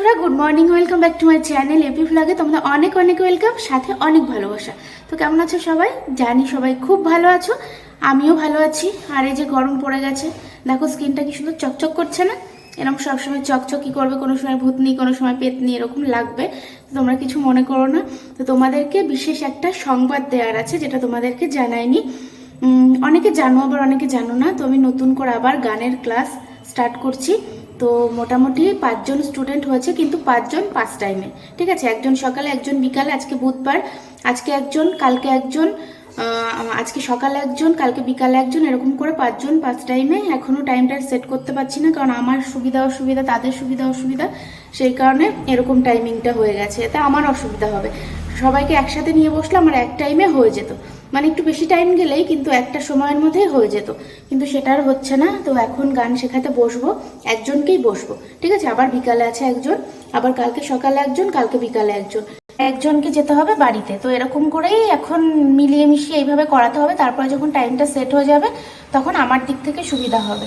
বন্ধুরা good morning welcome back to my channel AP ফ্লাগে তোমাদের অনেক অনেক ওয়েলকাম সাথে অনেক ভালোবাসা। তো কেমন আছো সবাই? জানি সবাই খুব ভালো আছো, আমিও ভালো আছি। আর এই যে গরম পড়ে গেছে, দেখো স্কিনটা কি সুন্দর চকচক করছে না? এরকম সবসময় চকচকি করবে, কোনো সময় ভূতনি, কোনো সময় পেতনি, এরকম লাগবে। তোমরা কিছু মনে করো না। তো তোমাদেরকে বিশেষ একটা সংবাদ দেওয়ার আছে, যেটা তোমাদেরকে জানায়নি অনেকে জানো, আবার অনেকে জানো না। তো আমি নতুন করে আবার গানের ক্লাস স্টার্ট করছি। তো মোটামুটি পাঁচজন স্টুডেন্ট হয়েছে, কিন্তু পাঁচজন পাঁচ টাইমে ঠিক আছে? একজন সকালে, একজন বিকালে, আজকে বুধবার, আজকে একজন, কালকে একজন আজকে সকালে একজন, কালকে বিকালে একজন, এরকম করে পাঁচজন পাঁচ টাইমে এখনও টাইমটা সেট করতে পারছি না, কারণ আমার সুবিধা, অসুবিধা, তাদের সুবিধা, অসুবিধা, সেই কারণে এরকম টাইমিংটা হয়ে গেছে। এতে আমার অসুবিধা হবে। সবাইকে একসাথে নিয়ে বসলে আমার এক টাইমে হয়ে যেত। মানে একটু বেশি টাইম গেলেই কিন্তু একটা সময়ের মধ্যেই হয়ে যেত। কিন্তু সেটা আর হচ্ছে না। তো এখন গান শেখাতে বসবো, একজনকেই বসবো। ঠিক আছে? আবার বিকালে আছে একজন, আবার কালকে সকালে একজন, কালকে বিকালে একজন। একজনকে যেতে হবে বাড়িতে। তো এরকম করেই এখন মিলিয়ে মিশিয়ে এইভাবে করাতে হবে। তারপরে যখন টাইমটা সেট হয়ে যাবে, তখন আমার দিক থেকে সুবিধা হবে।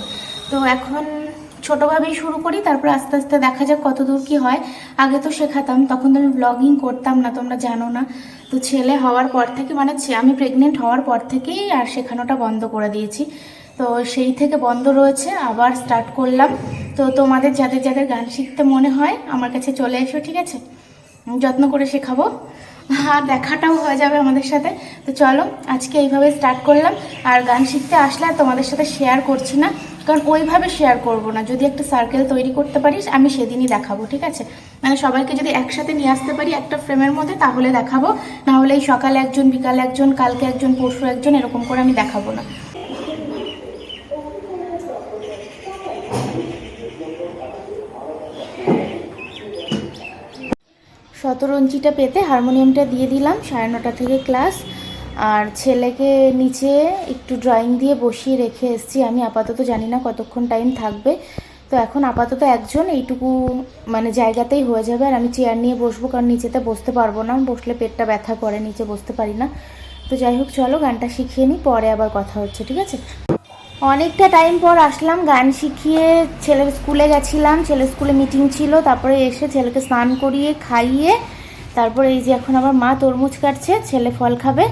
তো এখন ছোটোভাবেই শুরু করি, তারপর আস্তে আস্তে দেখা যাক কত দূর কি হয়। আগে তো শেখাতাম, তখন তো আমি ব্লগিং করতাম না, তোমরা জানো না। তো ছেলে হওয়ার পর থেকে মানে আমি প্রেগনেন্ট হওয়ার পর থেকেই আর শেখানোটা বন্ধ করে দিয়েছি। তো সেই থেকে বন্ধ রয়েছে, আবার স্টার্ট করলাম। তো তোমাদের যাদের যাদের গান শিখতে মনে হয়, আমার কাছে চলে এসো, ঠিক আছে? যত্ন করে শেখাবো। আর দেখাটাও হয়ে যাবে আমাদের সাথে। তো চলো, আজকে এইভাবে স্টার্ট করলাম। আর গান শিখতে আসলে তোমাদের সাথে শেয়ার করছি না। কারণ ওইভাবে শেয়ার করব না। যদি একটা সার্কেল তৈরি করতে পারিস, আমি সেদিনই দেখাবো, ঠিক আছে? মানে সবাইকে যদি একসাথে নিয়ে আসতে পারি একটা ফ্রেমের মধ্যে, তাহলে দেখাবো। না হলে এই সকালে একজন, বিকালে একজন, কালকে একজন, পরশু একজন, এরকম করে আমি দেখাবো না। শতরঞ্জিটা পেতে হারমোনিয়ামটা দিয়ে দিলাম, সাড়ে নটা থেকে ক্লাস আর ছেলেকে নিচে একটু ড্রয়িং দিয়ে বসিয়ে রেখে এসেছি। আমি আপাতত জানি না কতক্ষণ টাইম থাকবে। তো এখন আপাতত একজন এইটুকু মানে জায়গাতেই হয়ে যাবে। আর আমি চেয়ার নিয়ে বসবো, কারণ নিচেতে বসতে পারব না। বসলে পেটটা ব্যথা করে, নিচে বসতে পারি না। তো যাই হোক, চলো গানটা শিখিয়ে নিই পরে আবার কথা হচ্ছে, ঠিক আছে? অনেকটা টাইম পর আসলাম, গান শিখিয়ে ছেলের স্কুলে গেছিলাম। ছেলের স্কুলে মিটিং ছিল। তারপরে এসে ছেলেকে স্নান করিয়ে, খাইয়ে, তারপরে এই যে এখন আবার মা তরমুজ কাটছে, ছেলে ফল খাবে।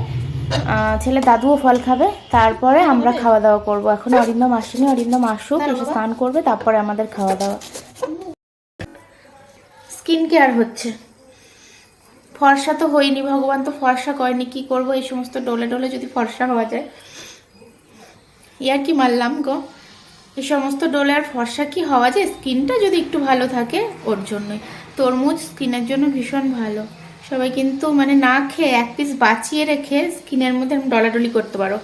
ছেলে দাদুও ফল খাবে তারপরে আমরা খাওয়া দাওয়া করব। এখন অরিন্দম আসেনি অরিন্দম আসুক এসে স্নান করবে তারপরে আমাদের খাওয়া দাওয়া স্কিন কেয়ার হচ্ছে। ফর্সা তো হয়নি ভগবান তো ফর্সা করেনি কি করব? এই সমস্ত ডলে ডলে যদি ফর্সা হওয়া যায়। ইয়ার কি মারলাম গো? এই সমস্ত ডোলে আর ফর্সা কি হওয়া যায়? স্কিনটা যদি একটু ভালো থাকে ওর জন্যই। তরমুজ স্কিনের জন্য ভীষণ ভালো। সবাই কিন্তু মানে না খেয়ে এক পিস বাঁচিয়ে রেখে স্কিনের মধ্যে ডলাডলি করতে পারো।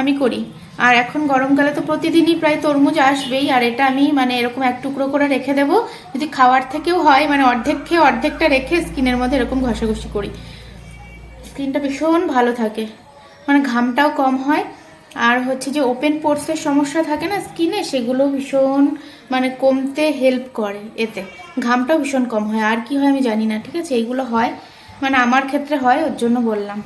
আমি করি। আর এখন গরমকালে তো প্রতিদিনই প্রায় তরমুজ আসবেই, আর এটা আমি মানে এরকম এক টুকরো করে রেখে দেবো। যদি খাওয়ার থেকেও হয় মানে অর্ধেক খেয়ে অর্ধেকটা রেখে স্কিনের মধ্যে এরকম ঘষাঘষি করি। স্কিনটা ভীষণ ভালো থাকে। মানে ঘামটাও কম হয়। আর হচ্ছে যে ওপেন পোর্সের সমস্যা থাকে না স্কিনে সেগুলো ভীষণ মানে কমতে হেল্প করে এতে। ঘামটাও ভীষণ কম হয়। আর কি হয় আমি জানি না, ঠিক আছে? এইগুলো হয়। মানে আমার ক্ষেত্রে হয়, ওর জন্য বললাম।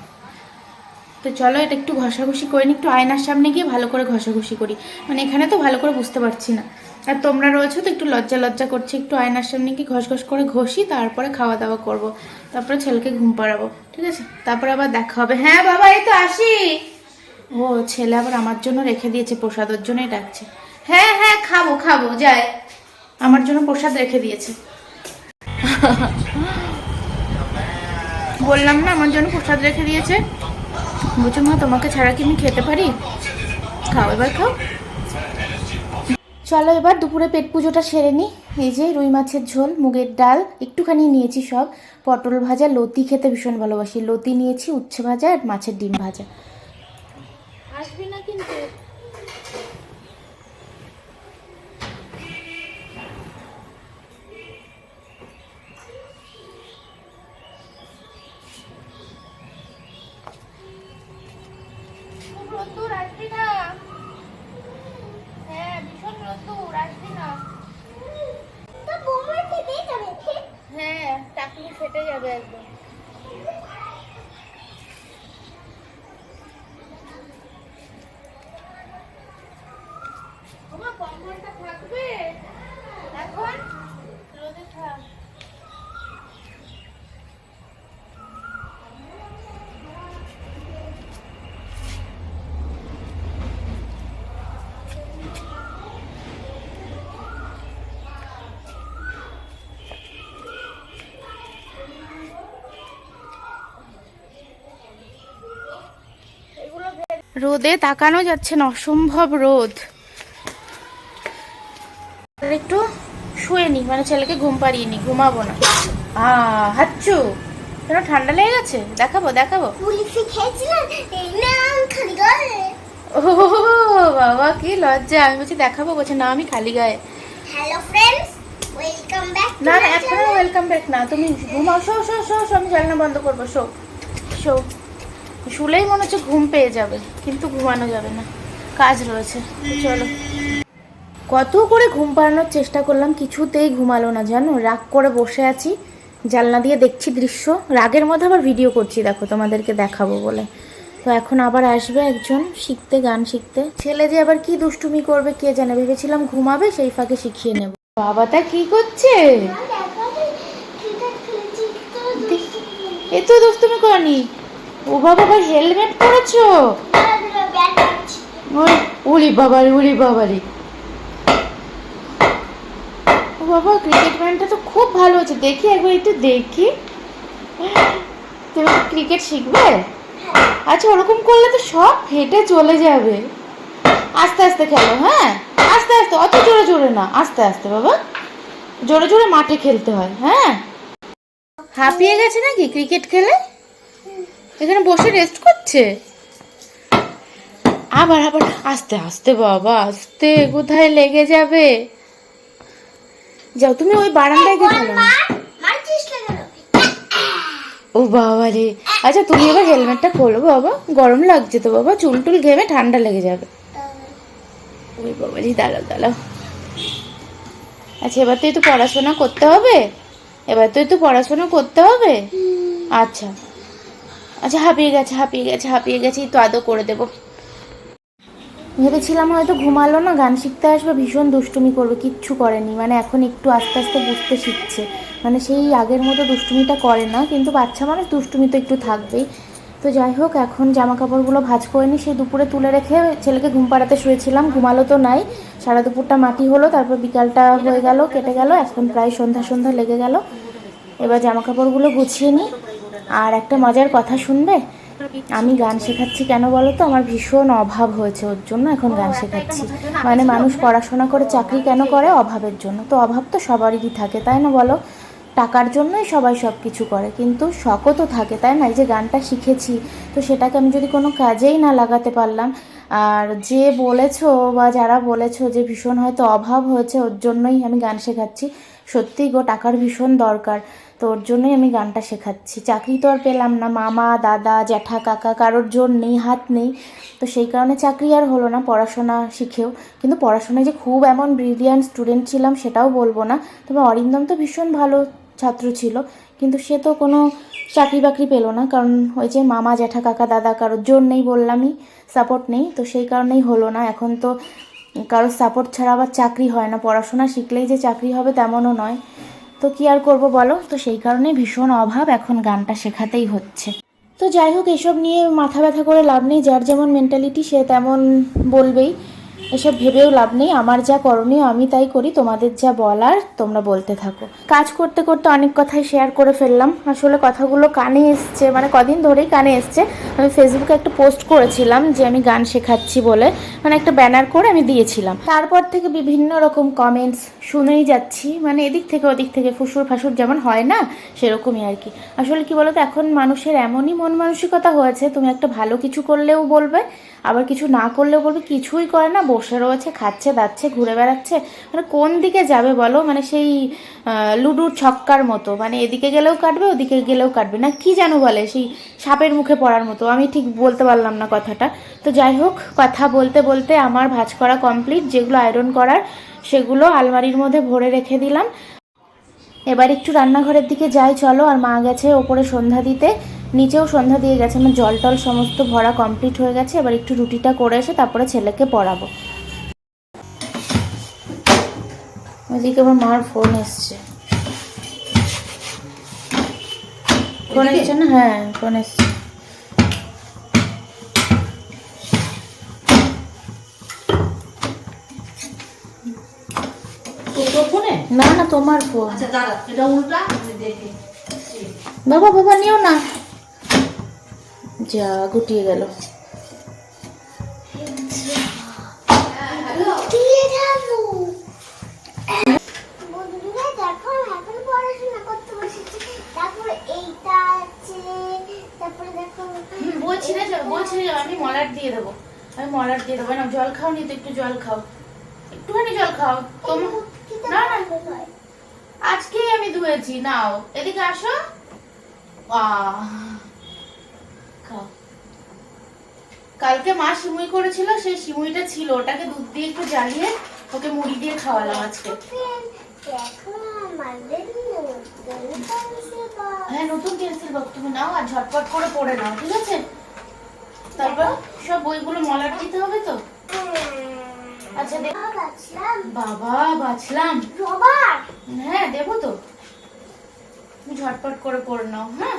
তো চলো, এটা একটু ঘষাঘষি করে নি একটু আয়নার সামনে গিয়ে ভালো করে ঘষাঘষি করি। মানে এখানে তো ভালো করে বুঝতে পারছি না। আর তোমরা রয়েছো তো একটু লজ্জা লজ্জা করছে, একটু আয়নার সামনে গিয়ে ঘষ ঘষ করে ঘষি, তারপরে খাওয়া দাওয়া করব। তারপরে ছেলেকে ঘুম পাড়াবো, ঠিক আছে? তারপরে আবার দেখা হবে। হ্যাঁ বাবা, এই তো আসি। ও, ছেলে আবার আমার জন্য রেখে দিয়েছে, প্রসাদের জন্যই ডাকছে। হ্যাঁ হ্যাঁ খাব খাব, যাই। আমার জন্য প্রসাদ রেখে দিয়েছে। বললাম না, আমার জন্য প্রসাদ রেখে দিয়েছে। বুঝো মা, তোমাকে ছাড়া কি আমি খেতে পারি? খাও, এবার খাও। চলো, এবার দুপুরে পেট পুজোটা সেরে নিই এই যে, রুই মাছের ঝোল, মুগের ডাল, একটুখানি নিয়েছি সব। পটল ভাজা, লতি খেতে ভীষণ ভালোবাসি। লতি নিয়েছি, উচ্ছে ভাজা আর মাছের ডিম ভাজা। আসবি না কিন্তু। রোদ্দুর আসবি না? হ্যাঁ ভীষণ রোদ্দুর আসবি না। হ্যাঁ টাকলি ফেটে যাবে একদম তোমার কম্বলটা থাকবে এখন রোদে থাক রোদে তাকানো যাচ্ছে না অসম্ভব রোদ। একটু শুয়ে নি মানে ছেলেকে ঘুম পাড়িয়ে নি ঘুমাবো না। আ হাচ্চু কেন ঠান্ডা লেগে গেছে? দেখাবো দেখাবো। ও বাবা কি লজ্জা। আমি বলছি দেখাবো বলছে না আমি খালি গায়ে। হ্যালো ফ্রেন্ডস ওয়েলকাম ব্যাক না না এখনও ওয়েলকাম ব্যাক না তুমি ঘুমাও শো শো শো শো আমি জানলা বন্ধ করব শো। শো। শুলেই মনে হচ্ছে ঘুম পেয়ে যাবে কিন্তু ঘুমানো যাবে না। কাজ রয়েছে চলো। কত করে ঘুম পাড়ানোর চেষ্টা করলাম কিছুতেই ঘুমালো না জানো? রাগ করে বসে আছি জানলা দিয়ে দেখছি দৃশ্য। রাগের মধ্যে আবার ভিডিও করছি দেখো তোমাদেরকে দেখাবো বলে। তো এখন আবার আসবে একজন শিখতে গান শিখতে। ছেলে যে আবার কি দুষ্টুমি করবে কে জানে? ভেবেছিলাম ঘুমাবে সেই ফাঁকে শিখিয়ে নেব। বাবাটা কি করছে? এ তো দুষ্টুমি করনি। ও বাবা, ভাই হেলমেট পরেছো? উলি বাবারি উলি বাবারি। ও বাবা ক্রিকেট ব্যান্ডটা তো খুব ভালো হচ্ছে দেখি একবার একটু দেখি। তুমি ক্রিকেট শিখবে? আচ্ছা ওরকম করলে তো সব ফেটে চলে যাবে। আস্তে আস্তে খেলো হ্যাঁ? আস্তে আস্তে, অত জোরে জোরে না। আস্তে আস্তে, বাবা। জোরে জোরে মাঠে খেলতে হয় হ্যাঁ? হাঁপিয়ে গেছে নাকি ক্রিকেট খেলে? এখানে বসে রেস্ট করছে? আবার আবার, আস্তে আস্তে বাবা, আস্তে, কোথায় লেগে যাবে? যাও, তুমি ওই বারান্দায় গিয়ে ও বাবা রে। আচ্ছা তুমি এবার হেলমেটটা খোলো বাবা। গরম লাগছে তো বাবা। চুল টুল ঘেমে ঠান্ডা লেগে যাবে। ওই বাবা রে, দাঁড়াও দাঁড়াও। আচ্ছা এবার তো একটু পড়াশোনা করতে হবে। এবার তো একটু পড়াশোনা করতে হবে। আচ্ছা। আচ্ছা হাঁপিয়ে গেছে হাঁপিয়ে গেছে হাঁপিয়ে গেছে তো আদৌ করে দেবো। ভেবেছিলাম হয়তো ঘুমালো না, গান শিখতে আসবে, ভীষণ দুষ্টুমি করবে, কিচ্ছু করেনি মানে এখন একটু আস্তে আস্তে বুঝতে শিখছে। মানে সেই আগের মতো দুষ্টুমিটা করে না, কিন্তু বাচ্চা মানুষ দুষ্টুমি তো একটু থাকবেই। তো যাই হোক, এখন জামা কাপড়গুলো ভাঁজ করে নি সেই দুপুরে তুলে রেখে ছেলেকে ঘুম পাড়াতে শুয়েছিলাম, ঘুমালো তো নাই। সারা দুপুরটা মাটি হলো, তারপর বিকালটা হয়ে গেল, কেটে গেল, এখন প্রায় সন্ধ্যা সন্ধ্যা লেগে গেল। এবার জামা কাপড়গুলো গুছিয়ে নিই। আর একটা মজার কথা শুনবে? আমি গান শেখাচ্ছি কেন বলো তো আমার ভীষণ অভাব হয়েছে ওর জন্য এখন গান শেখাচ্ছি। মানে মানুষ পড়াশোনা করে চাকরি কেন করে? অভাবের জন্য। তো অভাব তো সবারই থাকে তাই না বলো? টাকার জন্যই সবাই সব কিছু করে কিন্তু শখও তো থাকে তাই না? এই যে গানটা শিখেছি তো সেটাকে আমি যদি কোনো কাজেই না লাগাতে পারলাম আর যে বলেছ বা যারা বলেছ যে ভীষণ হয়তো অভাব হয়েছে, ওর জন্যই আমি গান শেখাচ্ছি। সত্যিই গো, টাকার ভীষণ দরকার, তো ওর জন্যই আমি গানটা শেখাচ্ছি। চাকরি তো আর পেলাম না, মামা, দাদা, জ্যাঠা, কাকা, কারোর জোর নেই, হাত নেই। তো সেই কারণে চাকরি আর হলো না, পড়াশোনা শিখেও। কিন্তু পড়াশোনায় যে খুব এমন ব্রিলিয়ান্ট স্টুডেন্ট ছিলাম, সেটাও বলব না। তবে অরিন্দম তো ভীষণ ভালো ছাত্র ছিল, কিন্তু সে তো কোনো চাকরি বাকরি পেল না। কারণ ওই যে মামা, জ্যাঠা, কাকা, দাদা, কারোর জোর নেই বললামই। সাপোর্ট নেই, তো সেই কারণেই হলো না। এখন তো কারোর সাপোর্ট ছাড়া আবার চাকরি হয় না। পড়াশোনা শিখলেই যে চাকরি হবে তেমনও নয়। তো কি আর করব বলো? তো সেই কারণে ভীষণ অভাব এখন গানটা শেখাতেই হচ্ছে। তো যাই হোক, এসব নিয়ে মাথা ব্যথা করে লাভ নেই। যার যেমন মেন্টালিটি সে তেমন বলবেই। এসব ভেবেও লাভ নেই। আমার যা করণীয় আমি তাই করি, তোমাদের যা বলার তোমরা বলতে থাকো। কাজ করতে করতে অনেক কথাই শেয়ার করে ফেললাম। আসলে কথাগুলো কানে এসছে মানে কদিন ধরেই কানে এসছে। আমি ফেসবুকে একটা পোস্ট করেছিলাম যে আমি গান শেখাচ্ছি বলে মানে একটা ব্যানার করে আমি দিয়েছিলাম। তারপর থেকে বিভিন্ন রকম কমেন্টস শুনেই যাচ্ছি। মানে এদিক থেকে ওদিক থেকে ফুসুর ফাসুর যেমন হয় না, সেরকমই আর কি। আসলে কি বলতো, এখন মানুষের এমনই মন মানসিকতা হয়েছে, তুমি একটা ভালো কিছু করলেও বলবে, আবার কিছু না করলেও বলবে, কিছুই করে না বসে রয়েছে, খাচ্ছে, দাচ্ছে, ঘুরে বেড়াচ্ছে। মানে কোন দিকে যাবে বলো? মানে সেই লুডুর ছক্কার মতো। মানে এদিকে গেলেও কাটবে, ওদিকে গেলেও কাটবে। না, কি যেন বলে সেই সাপের মুখে পড়ার মতো। আমি ঠিক বলতে পারলাম না কথাটা। তো যাই হোক, কথা বলতে বলতে আমার ভাজ করা কমপ্লিট যেগুলো আয়রন করার, সেগুলো আলমারির মধ্যে ভরে রেখে দিলাম। এবার একটু রান্নাঘরের দিকে যাই, চলো। আর মা গেছে ওপরে সন্ধ্যা দিতে। নিচেও সন্ধ্যা দিয়ে গেছে। আমার জল টল সমস্ত ভরা কমপ্লিট হয়ে গেছে। এবার একটু রুটিটা করে এসে তারপরে ছেলেকে পড়াবো। ওইদিকে আমার মার ফোন এসছে। ফোন এসছে না? হ্যাঁ ফোন এসছে। না না তোমার ফোন আচ্ছা দাঁড়া এটা উল্টা দেখি। বাবা বাবা নিও না। যা গুটিয়ে গেল। বলছি না বলছি আমি মলাট দিয়ে দেবো। আমি মলাট দিয়ে দেবো না জল খাও নি তো একটু জল খাও। একটুখানি জল খাও তোমার আমি ধুয়েছি, নাও। এদিকে আসো। কালকে মা সিমুই করেছিল সেই সিমুইটা ছিল। ওটাকে দুধ দিয়ে একটু জ্বালিয়ে ওকে মুড়ি দিয়ে খাওয়ালাম আজকে। হ্যাঁ নতুন পেন্সিল বক্স তুমি নাও আর ঝটপট করে পড়ে নাও, ঠিক আছে? তারপর সব বইগুলো মলাট দিতে হবে তো? আচ্ছা বাবা, বাঁচলাম। বাবা বাঁচলাম। রবার। হ্যাঁ দেবো তো। তুমি ঝটপট করে পড়ে নাও হ্যাঁ?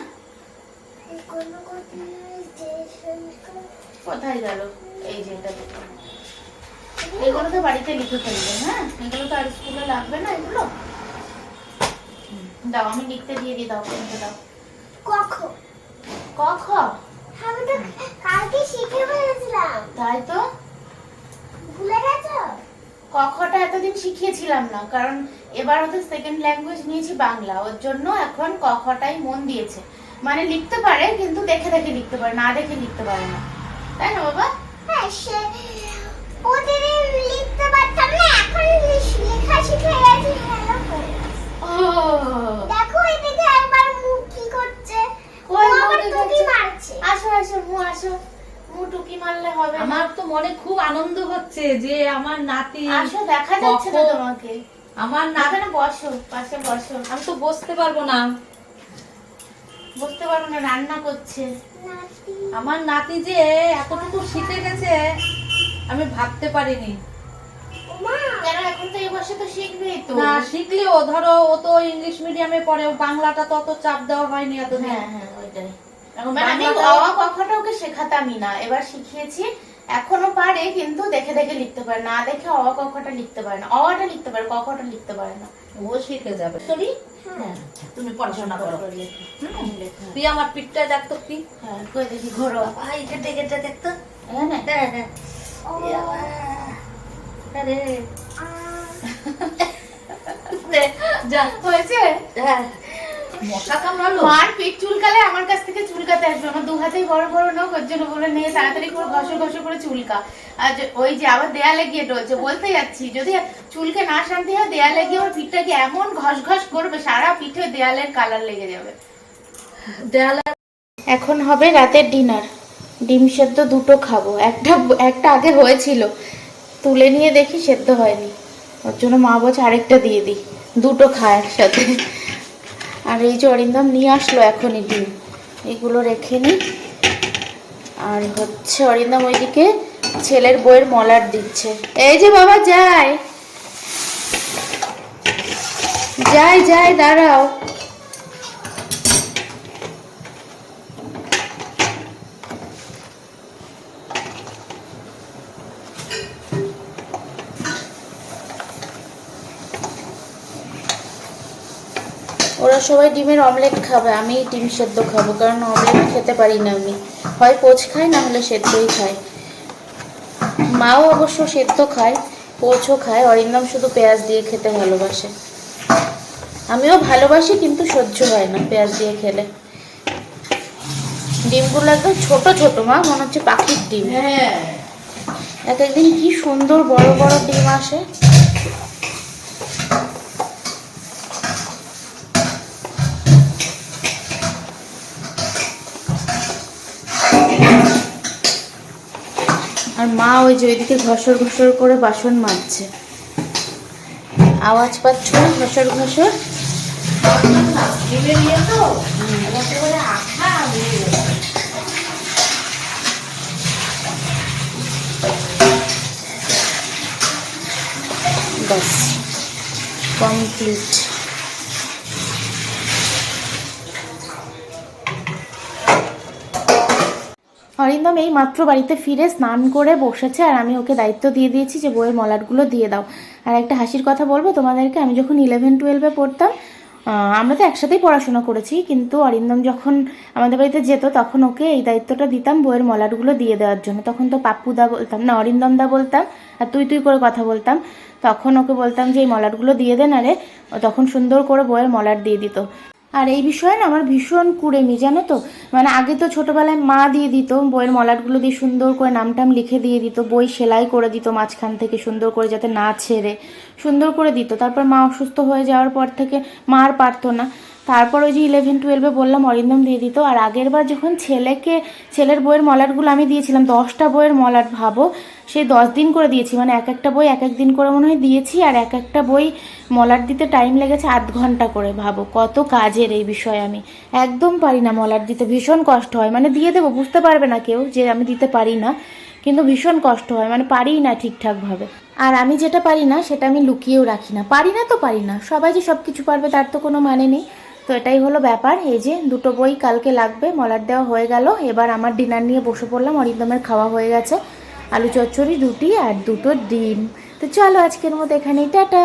কোথায় গেল? এই যে এটা এগুলো তো বাড়িতে লিখে ফেলবে হ্যাঁ? এগুলো তো আর স্কুলে লাগবে না এগুলো? দাও আমি লিখতে দিয়ে দিই দাও পেনটা দাও। কখন ক খ আমি তো কালকে শিখে ফেলেছিলাম। তাই তো? ভুলে গেছো? ক খটা এতদিন শিখিয়েছিলাম না কারণ এবার ওদের সেকেন্ড ল্যাঙ্গুয়েজ নিয়েছি বাংলা ওর জন্য এখন ক খটাই মন দিয়েছে। মানে লিখতে পারে কিন্তু দেখে দেখে লিখতে পারে না দেখে লিখতে পারে না। তাই না বাবা? হ্যাঁ সে ওদের লিখতে পারতাম না এখন লেখা শিখে গেছি ও। দেখো এদিকে একবার মুখ কি করছে। ও আবার? টুকি মারছে। আসো আসো মু আসো। টুকি মারলে হবে আমার তো মনে খুব আনন্দ হচ্ছে যে আমার নাতি আসো দেখা যাচ্ছে না তোমাকে। আমার নাতি বসো পাশে বসো। আমি তো বসতে পারব না। বুঝতে পারব না রান্না করছে। আমার নাতি যে এতটুকু শিখে গেছে আমি ভাবতে পারিনি। ওমা! কেন এখন তো এই তো শিখবেই না শিখলেও ধরো ও তো ইংলিশ মিডিয়ামে পড়ে বাংলাটা তো অত চাপ দেওয়া হয়নি এতদিন। হ্যাঁ হ্যাঁ ওইটাই। আমি কখনো ওকে শেখাতামই না। এবার শিখিয়েছি এখনও পারে কিন্তু দেখে দেখে লিখতে পারে। না দেখে অ কখটা লিখতে পারে না। অটা লিখতে পারে কখটা লিখতে পারে না। ও শিখে যাবে। তুলি হ্যাঁ, তুমি পড়াশোনা করো। তুই আমার পিঠটা দেখতো কি। হ্যাঁ কই দেখি ঘোরো। ভাই কেটে কেটে দেখতো হ্যাঁ না হ্যাঁ হ্যাঁ। আরে যা হয়েছে? হ্যাঁ। মশা কামড়ালো? মার পিঠ চুলকালে আমার কাছ থেকে চুলকাতে আসবে। আমার দু হাতেই বড় বড় নখ ওর জন্য বলে নিয়ে তাড়াতাড়ি করে ঘষো ঘষো করে চুলকা। আর ওই যে আবার দেয়ালে গিয়ে ডলছে বলতে যাচ্ছি যদি চুলকে না শান্তি হয় দেয়ালে গিয়ে ওর পিঠটাকে এমন ঘষ ঘষ করবে সারা পিঠে দেয়ালের কালার লেগে যাবে। দেয়ালে এখন হবে রাতের ডিনার ডিম সেদ্ধ দুটো খাব। একটা একটা আগে হয়েছিল। তুলে নিয়ে দেখি সেদ্ধ হয়নি। ওর জন্য মা বলছে আরেকটা দিয়ে দিই। দুটো খায় একসাথে। আর এই যে অরিন্দম নিয়ে আসলো এখনই ডিম। এগুলো রেখে নিই আর হচ্ছে অরিন্দম ওইদিকে ছেলের বইয়ের মলার দিচ্ছে। এই যে বাবা, যাই। যাই যাই, দাঁড়াও। ওরা সবাই ডিমের অমলেট খাবে আমি ডিম সেদ্ধ খাব কারণ অমলেট খেতে পারি না আমি। হয় পোচ খাই না হলে সেদ্ধই খাই মাও অবশ্য সেদ্ধ খায় পোচও খায় অরিন্দম শুধু পেঁয়াজ দিয়ে খেতে ভালোবাসে। আমিও ভালোবাসি কিন্তু সহ্য হয় না পেঁয়াজ দিয়ে খেলে। ডিমগুলো একদম ছোট ছোট মা মনে হচ্ছে পাখির ডিম। হ্যাঁ। এক একদিন কি সুন্দর বড় বড় ডিম আসে। মা ওই যে ওইদিকে ঘসর ঘসর করে বাসন মাজছে আওয়াজ পাচ্ছ ঘসর গেছে। ব্যাস কমপ্লিট অরিন্দম এই মাত্র বাড়িতে ফিরে স্নান করে বসেছে আর আমি ওকে দায়িত্ব দিয়ে দিয়েছি যে বইয়ের মলাটগুলো দিয়ে দাও। আর একটা হাসির কথা বলব তোমাদেরকে, আমি যখন ইলেভেন টুয়েলভে পড়তাম আমরা তো একসাথেই পড়াশোনা করেছি, কিন্তু অরিন্দম যখন আমাদের বাড়িতে যেত তখন ওকে এই দায়িত্বটা দিতাম বইয়ের মলাটগুলো দিয়ে দেওয়ার জন্য। তখন তো পাপ্পুদা বলতাম, না অরিন্দম দা বলতাম আর তুই তুই করে কথা বলতাম। তখন ওকে বলতাম যে, এই মলাটগুলো দিয়ে দে না রে। তখন সুন্দর করে বইয়ের মলাট দিয়ে দিত। আর এই বিষয়ে না আমার ভীষণ কুড়েমি, জানো তো? মানে আগে তো ছোটবেলায় মা দিয়ে দিত, বইয়ের মলাটগুলো দিয়ে সুন্দর করে নামটাম লিখে দিয়ে দিত, বই সেলাই করে দিত মাঝখান থেকে সুন্দর করে যাতে না ছেড়ে, সুন্দর করে দিত। তারপর মা অসুস্থ হয়ে যাওয়ার পর থেকে মা আর পারতো না। তারপর ওই যে ইলেভেন টুয়েলভে বললাম, অরিন্দম দিয়ে দিত আর আগের বার যখন ছেলেকে, ছেলের বইয়ের মলাটগুলো আমি দিয়েছিলাম, দশটা বইয়ের মলাট ভাবো, সেই দশ দিন করে দিয়েছি মানে এক একটা বই এক এক দিন করে মনে হয় দিয়েছি, আর এক একটা বই মলাট দিতে টাইম লেগেছে আধ ঘণ্টা করে ভাবো, কত কাজের এই বিষয়ে আমি। একদম পারি না মলাট দিতে, ভীষণ কষ্ট হয় মানে দিয়ে দেবো, বুঝতে পারবে না কেউ যে আমি দিতে পারি না, কিন্তু ভীষণ কষ্ট হয় মানে পারিই না ঠিকঠাকভাবে। আর আমি যেটা পারি না, সেটা আমি লুকিয়েও রাখি না। পারি না তো পারি না, সবাই যে সব কিছু পারবে, তার তো কোনো মানে নেই। তো এটাই হলো ব্যাপার। এই যে দুটো বই কালকে লাগবে মলার দেওয়া হয়ে গেল। এবার আমার ডিনার নিয়ে বসে পড়লাম, অরিন্দমের খাওয়া হয়ে গেছে। আলু চচ্চড়ি রুটি আর দুটো ডিম। তো চলো আজকের মতো এখানেই, টাটা!